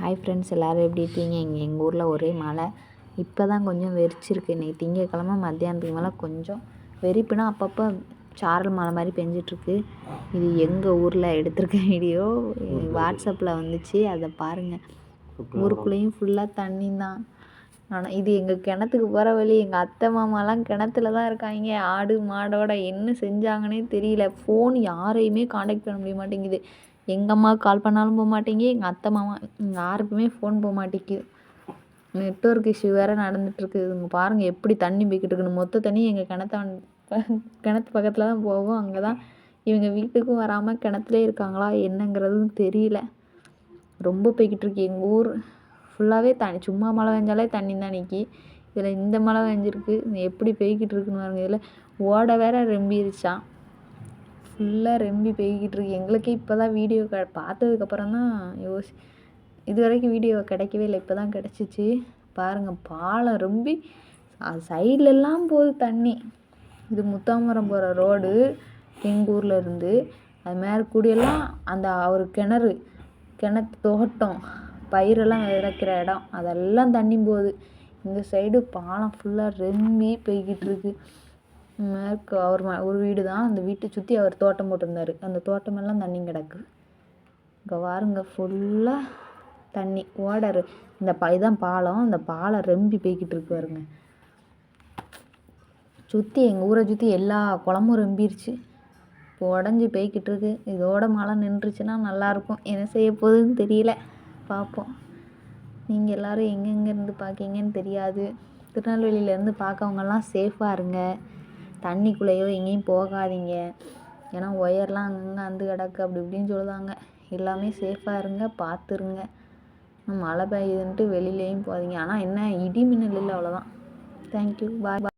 Hi friends எல்லோரும் எப்படி இருக்கீங்க? இங்கே எங்கள் ஊரில் ஒரே மழை. இப்போ தான் கொஞ்சம் வெறிச்சிருக்கு. இன்றைக்கி திங்கக்கிழம மத்தியானத்துக்கு மேலே கொஞ்சம் வெறிப்புனா அப்பப்போ சாரல் மழை மாதிரி பெஞ்சிட்ருக்கு. இது எங்கள் ஊரில் எடுத்திருக்க வீடியோ வாட்ஸ்அப்பில் வந்துச்சு. அதை பாருங்கள் ஊருக்குள்ளேயும் ஃபுல்லாக தண்ணி தான் ஆனால் இது எங்கள் கிணத்துக்கு போகிற வழி. எங்கள் அத்தை மாமாலாம் கிணத்துல தான் இருக்காங்க. ஆடு மாடோட என்ன செஞ்சாங்கன்னே தெரியல. ஃபோன் யாரையுமே காண்டாக்ட் பண்ண முடிய மாட்டேங்குது. எங்கள் அம்மாவுக்கு கால் பண்ணாலும் போக மாட்டேங்கி. எங்கள் அத்தை மாமா யாருக்குமே ஃபோன் போக மாட்டேங்குது. நெட்ஒர்க் இஷ்யூ வேறு நடந்துகிட்ருக்கு இங்கே பாருங்கள் எப்படி தண்ணி போய்கிட்டு இருக்குன்னு. மொத்த தண்ணி எங்கள் கிணத்த கிணத்து பக்கத்தில் தான் போகும். அங்கே தான் இவங்க வீட்டுக்கும் வராமல் கிணத்துலே இருக்காங்களா என்னங்கிறதும் தெரியல. ரொம்ப போய்கிட்டு இருக்கு எங்கள் ஊர். ஃபுல்லாகவே தண்ணி சும்மா மழை பெஞ்சாலே தண்ணி தான் நிற்கி இதில் இந்த மழை பெஞ்சிருக்கு. எப்படி போய்கிட்டுருக்குன்னு பாருங்கள் இதில் ஓட வேற ரெம்பிருச்சான் ஃபுல்லாக ரெம்பி போய்கிட்டு இருக்கு எங்களுக்கே இப்போ தான் வீடியோ க பார்த்ததுக்கப்புறம் தான் யோசி இது வரைக்கும் வீடியோ கிடைக்கவே இல்லை. இப்போ தான் கிடச்சிச்சு. பாருங்கள் பாலம் ரொம்பி சைட்லெல்லாம் போகுது தண்ணி. இது முத்தாமரம் போகிற ரோடு எங்கள் ஊரில் இருந்து. அது மேற்கூடியெல்லாம் அந்த ஒரு கிணறு கிணத்து தோட்டம் பயிரெல்லாம் விதைக்கிற இடம். அதெல்லாம் தண்ணி போகுது. இந்த சைடு பாலம் ஃபுல்லாக ரெம்பி பெய்கிட்டு இருக்குது மேற்கு அவர் ஒரு வீடு தான் அந்த வீட்டை சுற்றி அவர் தோட்டம் போட்டிருந்தாரு. அந்த தோட்டமெல்லாம் தண்ணி கிடக்கு. இங்கே வாருங்க ஃபுல்லாக தண்ணி. ஓடர். இந்த ப இதுதான் பாலம். அந்த பாலம் ரெம்பி போய்கிட்டு இருக்கு பாருங்க. சுற்றி எங்கள் ஊரை சுற்றி எல்லா குளமும் ரெம்பிருச்சு. இப்போ உடஞ்சி போய்கிட்டு இருக்கு. இதோட மழை நின்றுச்சுன்னா நல்லாயிருக்கும். என்ன செய்ய போகுதுன்னு தெரியல. பார்ப்போம். நீங்கள் எல்லோரும் எங்கெங்கேருந்து பார்க்கீங்கன்னு தெரியாது. திருநெல்வேலியிலேருந்து பார்க்கவங்கெல்லாம் சேஃபாக இருங்க. தண்ணிக்குள்ளேயோ எங்கேயும் போகாதீங்க. ஏன்னா ஒயர்லாம் அங்கங்கே அந்து கிடக்கு அப்படி இப்படின்னு சொல்லுதாங்க எல்லாமே சேஃபாக இருங்க பார்த்துருங்க. மழை பெய்யுதுன்ட்டு வெளியிலேயும் போகாதீங்க. ஆனால் என்ன இடி மின்னல் இல்லை அவ்வளோதான் தேங்க்யூ பாய்